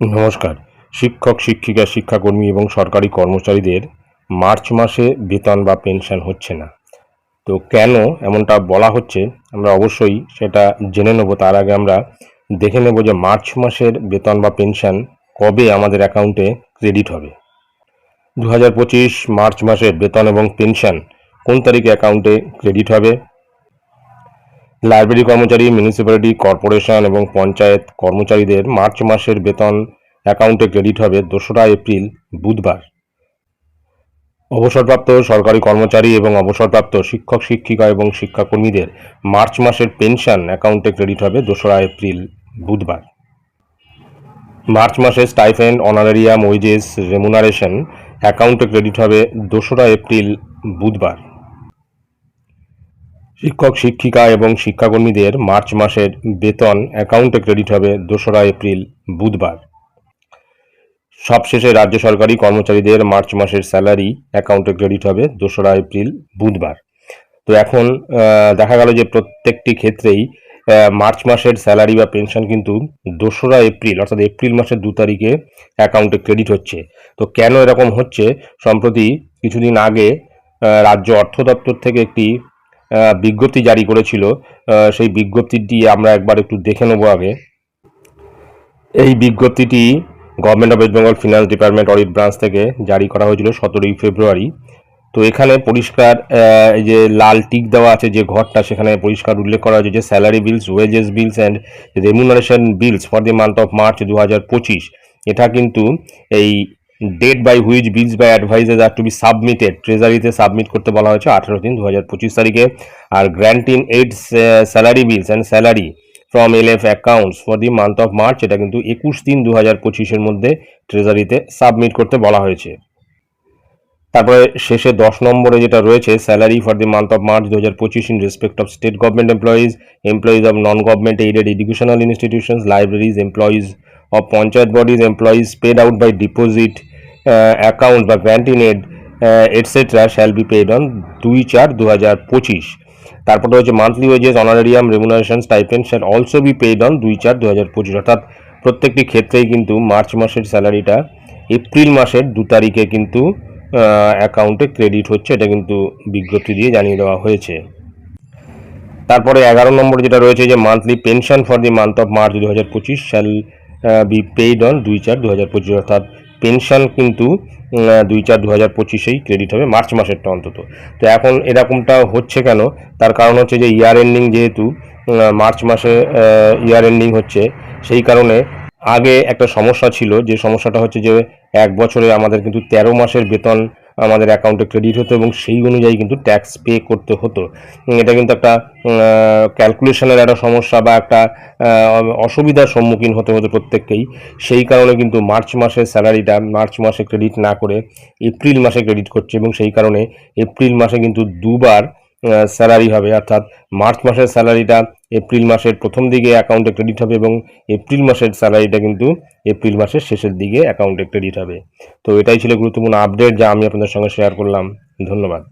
নমস্কার। শিক্ষক, শিক্ষিকা, শিক্ষাকর্মী এবং সরকারি কর্মচারীদের মার্চ মাসে বেতন বা পেনশন হচ্ছে না। তো কেন এমনটা বলা হচ্ছে? আমরা অবশ্যই সেটা জেনে নেব। তার আগে আমরা দেখে নেব যে মার্চ মাসের বেতন বা পেনশন কবে আমাদের অ্যাকাউন্টে ক্রেডিট হবে। দু হাজার পঁচিশ মার্চ মাসের বেতন এবং পেনশন কোন তারিখে অ্যাকাউন্টে ক্রেডিট হবে? লাইব্রেরি কর্মচারী মিউনিসিপ্যালিটি কর্পোরেশন এবং পঞ্চায়েত কর্মচারীদের মার্চ মাসের বেতন অ্যাকাউন্টে ক্রেডিট হবে দোসরা এপ্রিল, বুধবার। অবসরপ্রাপ্ত সরকারি কর্মচারী এবং অবসরপ্রাপ্ত শিক্ষক, শিক্ষিকা এবং শিক্ষাকর্মীদের মার্চ মাসের পেনশন অ্যাকাউন্টে ক্রেডিট হবে দোসরা এপ্রিল, বুধবার। মার্চ মাসে স্টাইফেন্ড অনারেরিয়াম ওয়েজেস রেমুনারেশন অ্যাকাউন্টে ক্রেডিট হবে দোসরা এপ্রিল, বুধবার। শিক্ষক, শিক্ষিকা এবং শিক্ষাকর্মীদের মার্চ মাসের বেতন অ্যাকাউন্টে ক্রেডিট হবে দোসরা এপ্রিল, বুধবার। সবশেষে রাজ্য সরকারি কর্মচারীদের মার্চ মাসের স্যালারি অ্যাকাউন্টে ক্রেডিট হবে দোসরা এপ্রিল, বুধবার। তো এখন দেখা গেল যে প্রত্যেকটি ক্ষেত্রেই মার্চ মাসের স্যালারি বা পেনশন কিন্তু দোসরা এপ্রিল, অর্থাৎ এপ্রিল মাসের দু তারিখে অ্যাকাউন্টে ক্রেডিট হচ্ছে। তো কেন এরকম হচ্ছে? সম্প্রতি কিছুদিন আগে রাজ্য অর্থ দপ্তর থেকে একটি বিজ্ঞপ্তি জারি করেছিল। সেই বিজ্ঞপ্তিটি আমরা একবার একটু দেখে নেব আগে। এই বিজ্ঞপ্তিটি government of West Bengal finance department audit branch থেকে জারি করা হয়েছিল সতেরোই ফেব্রুয়ারি। তো এখানে পরিষ্কার এই যে লাল টিক দেওয়া আছে, যে ঘরটা, সেখানে পরিষ্কার উল্লেখ করা হয়েছে যে salary bills wages bills and remuneration bills for the month of March দু হাজার পঁচিশ। এটা কিন্তু এই date by which bills by adviser are to be submitted ট্রেজারিতে submit করতে বলা হয়েছে আঠেরো তিন দু হাজার পঁচিশ তারিখে। আর granting aid salary bills and salary from L F accounts for the month of March এটা কিন্তু একুশ তিন দু হাজার পঁচিশের মধ্যে ট্রেজারিতে সাবমিট করতে বলা হয়েছে। তারপরে শেষে দশ নম্বরে যেটা রয়েছে salary for the month of March দু হাজার পঁচিশ in respect of state government employees employees of non government aided educational institutions libraries employees of panchayat bodies employees paid out by deposit account বা aid etcetera shall be paid on দুই চার দু হাজার পঁচিশ। তারপরে হচ্ছে monthly wages honorarium remuneration stipend shall also be paid on দুই চার দু হাজার পঁচিশ। অর্থাৎ প্রত্যেকটি ক্ষেত্রেই কিন্তু মার্চ মাসের স্যালারিটা এপ্রিল মাসের দু তারিখে কিন্তু অ্যাকাউন্টে ক্রেডিট হচ্ছে, এটা কিন্তু বিজ্ঞপ্তি দিয়ে জানিয়ে দেওয়া হয়েছে। তারপরে এগারো নম্বর যেটা রয়েছে যে monthly pension for the month of March দু হাজার পঁচিশ শ্যাল বি পেইড অন দুই চার দু হাজার পঁচিশ। অর্থাৎ পেনশন কিন্তু দুই চার দু হাজার পঁচিশেই ক্রেডিট হবে, মার্চ মাসেরটা অন্তত। তো এখন এরকমটা হচ্ছে কেন? তার কারণ হচ্ছে যে ইয়ার এন্ডিং যেহেতু মার্চ মাসে ইয়ার এন্ডিং হচ্ছে, সেই কারণে আগে একটা সমস্যা ছিল, যে সমস্যাটা হচ্ছে যে এক বছরে আমাদের কিন্তু তেরো মাসের বেতন আমাদের অ্যাকাউন্টে ক্রেডিট হতো এবং সেই অনুযায়ী কিন্তু ট্যাক্স পে করতে হতো। এটা কিন্তু একটা ক্যালকুলেশনের একটা সমস্যা বা একটা অসুবিধার সম্মুখীন হতে হতো প্রত্যেককেই। সেই কারণে কিন্তু মার্চ মাসের স্যালারিটা, মার্চ মাসে ক্রেডিট না করে এপ্রিল মাসে ক্রেডিট করছে এবং সেই কারণে এপ্রিল মাসে কিন্তু দুবার স্যালারি হবে। অর্থাৎ মার্চ মাসের স্যালারিটা এপ্রিল মাসের প্রথম দিকে অ্যাকাউন্টে ক্রেডিট হবে এবং এপ্রিল মাসের স্যালারিটা কিন্তু এপ্রিল মাসের শেষের দিকে অ্যাকাউন্টে ক্রেডিট হবে। তো এটাই ছিল গুরুত্বপূর্ণ আপডেট যা আমি আপনাদের সঙ্গে শেয়ার করলাম। ধন্যবাদ।